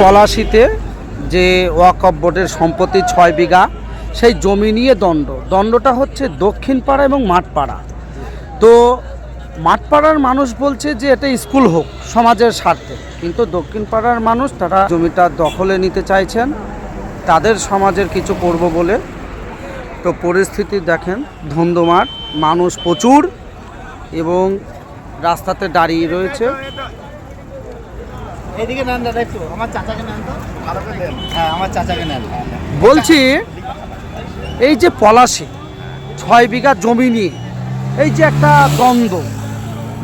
পলাশিতে যে ওয়াকফ বোর্ডের সম্পত্তি ছয় বিঘা, সেই জমি নিয়ে দণ্ড। দণ্ডটা হচ্ছে দক্ষিণ পাড়া এবং মাঠপাড়া। তো মাঠপাড়ার মানুষ বলছে যে এটা স্কুল হোক, সমাজের স্বার্থে। কিন্তু দক্ষিণ পাড়ার মানুষ তারা জমিটা দখলে নিতে চাইছেন, তাদের সমাজের কিছু করব বলে। তো পরিস্থিতি দেখেন, ধন্দমার, মানুষ প্রচুর এবং রাস্তাতে দাঁড়িয়ে রয়েছে। এদিকে নেন দাদা একটু আমার চাচাকে নেন তো। হ্যাঁ আমার চাচাকে নেন। বলছি এই যে পলাশি ছয় বিঘা জমি নিয়ে এই যে একটা দ্বন্দ্ব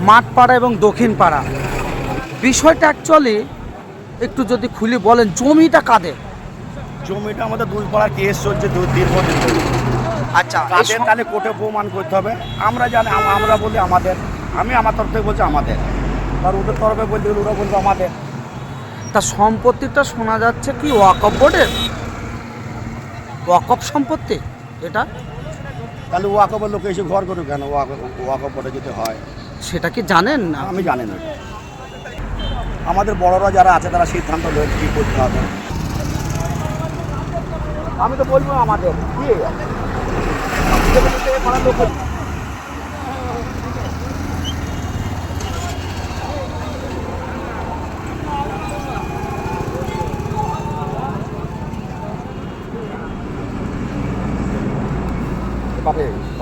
মাঠপাড়া এবং দক্ষিণ পাড়া বিষয়টা অ্যাকচুয়ালি একটু যদি খুলে বলেন জমিটা কাদের? জমিটা আমাদের দুই পাড়া কেস চলছে দু দীর্ঘদিন ধরে। আচ্ছা কাদের তাহলে কোর্টে প্রমাণ করতে হবে? আমরা জানি আমরা বলি আমাদের। আমি আমার তরফ থেকে বলছি আমাদের। আর ওদের তরফে বলতে গেলে ওরা বলবে আমাদের। তা সম্পত্তিটা শোনা যাচ্ছে কি ওয়াকফ বোর্ডের? ওয়াকফ সম্পত্তি? এটা? তাহলে ওয়াকপের লোক এসে ঘর করুক কেন? ওয়াকপ পরে যদি হয়। সেটা কি জানেন না? আমি জানি না। আমাদের বড়রা যারা আছে তারা সিদ্ধান্ত নেবে কী করতে হবে। আমি তো বলব আমাদের। কি?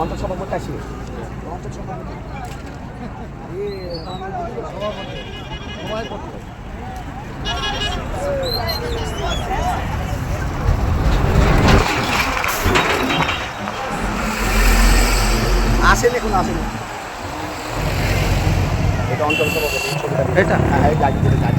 পঞ্চাশ সভাপতি আসি পঞ্চাশ সভাপতি আসেন এখন আসেন। এটা অঞ্চল সভাপতি এটা? হ্যাঁ গাড়ি করে গাড়ি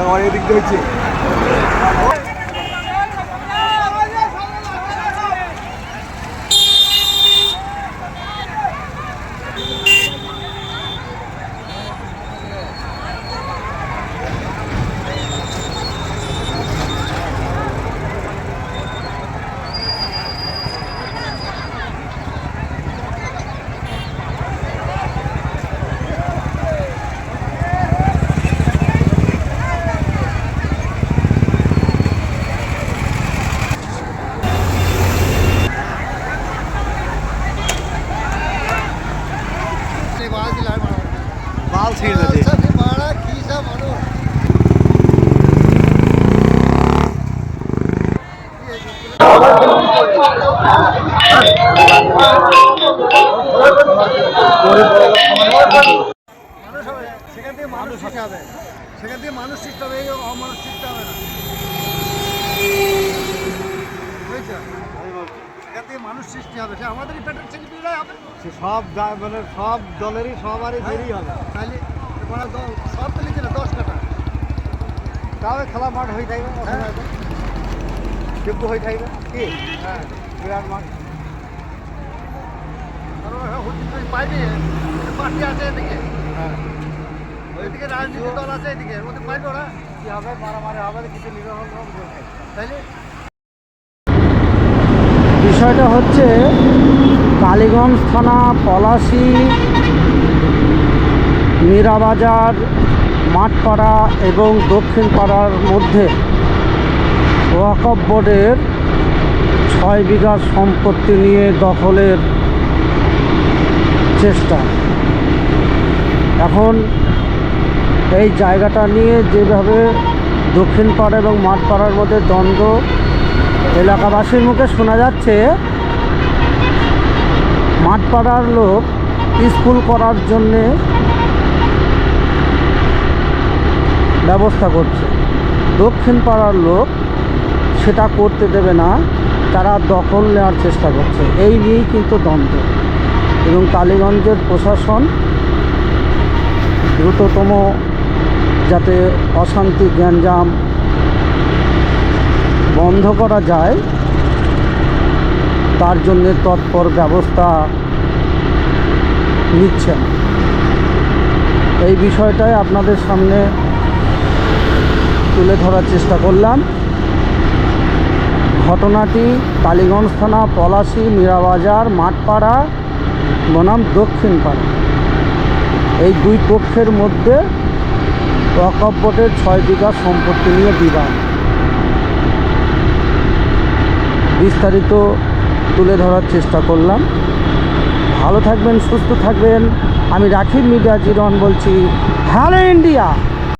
আমার এদিক হচ্ছে বাল ছিঁড়ে দে মানুষ হবে সেখান থেকে মানুষ শিখতে হবে সেখান থেকে মানুষ শিখতে হবে অমানুষ শিখতে হবে না সেখান থেকে মানুষ সৃষ্টি হবে সে আমাদেরই পেটের ছেলেপিলেরাই হবে সে সব মানে সব দলেরই সবারই দেরি হবে। সব লিখে দশ কাটা তাহলে খেলা মাঠ হয়ে অসময় তো যোগ্য হয়ে থাকবে? কি? হ্যাঁ বিরাট মাঠ। যদি পাইনি। পার্টি আছে এদিকে। হ্যাঁ। ওইদিকে রাজনীতি দল আছে এদিকে। এর মধ্যে ওরা। কি হবে? মারামারি হবে কিছু তাইলে? বিষয়টা হচ্ছে কালীগঞ্জ থানা পলাশি মীরাবাজার মাঠপাড়া এবং দক্ষিণ পাড়ার মধ্যে ওয়াকফ বোর্ডের ছয় বিঘা সম্পত্তি নিয়ে দখলের চেষ্টা। এখন এই জায়গাটা নিয়ে যেভাবে দক্ষিণ পাড়া এবং মাঠপাড়ার মধ্যে দ্বন্দ্ব এলাকাবাসীর মুখে শোনা যাচ্ছে, মাঠপাড়ার লোক স্কুল করার জন্যে ব্যবস্থা করছে। দক্ষিণ পাড়ার লোক সেটা করতে দেবে না, তারা দখল নেওয়ার চেষ্টা করছে। এই নিয়েই কিন্তু দ্বন্দ্ব। এবং কালীগঞ্জের প্রশাসন দ্রুততম যাতে অশান্তি, গ্যাঞ্জাম বন্ধ করা যায়, তার জন্যে তৎপর ব্যবস্থা নিচ্ছেন এই বিষয়টাই আপনাদের সামনে তুলে ধরার চেষ্টা করলাম। ঘটনাটি কালীগঞ্জ থানা পলাশী মীরাবাজার মাঠপাড়া বনাম দক্ষিণ পাড়া। এই দুই পক্ষের মধ্যে ওয়াকফ ছয় বিঘা সম্পত্তি নিয়ে বিবাদ। বিস্তারিত তুলে ধরার চেষ্টা করলাম। ভালো থাকবেন, সুস্থ থাকবেন। আমি রাখিব মিডিয়া জিরন বলছি, হ্যালো ইন্ডিয়া!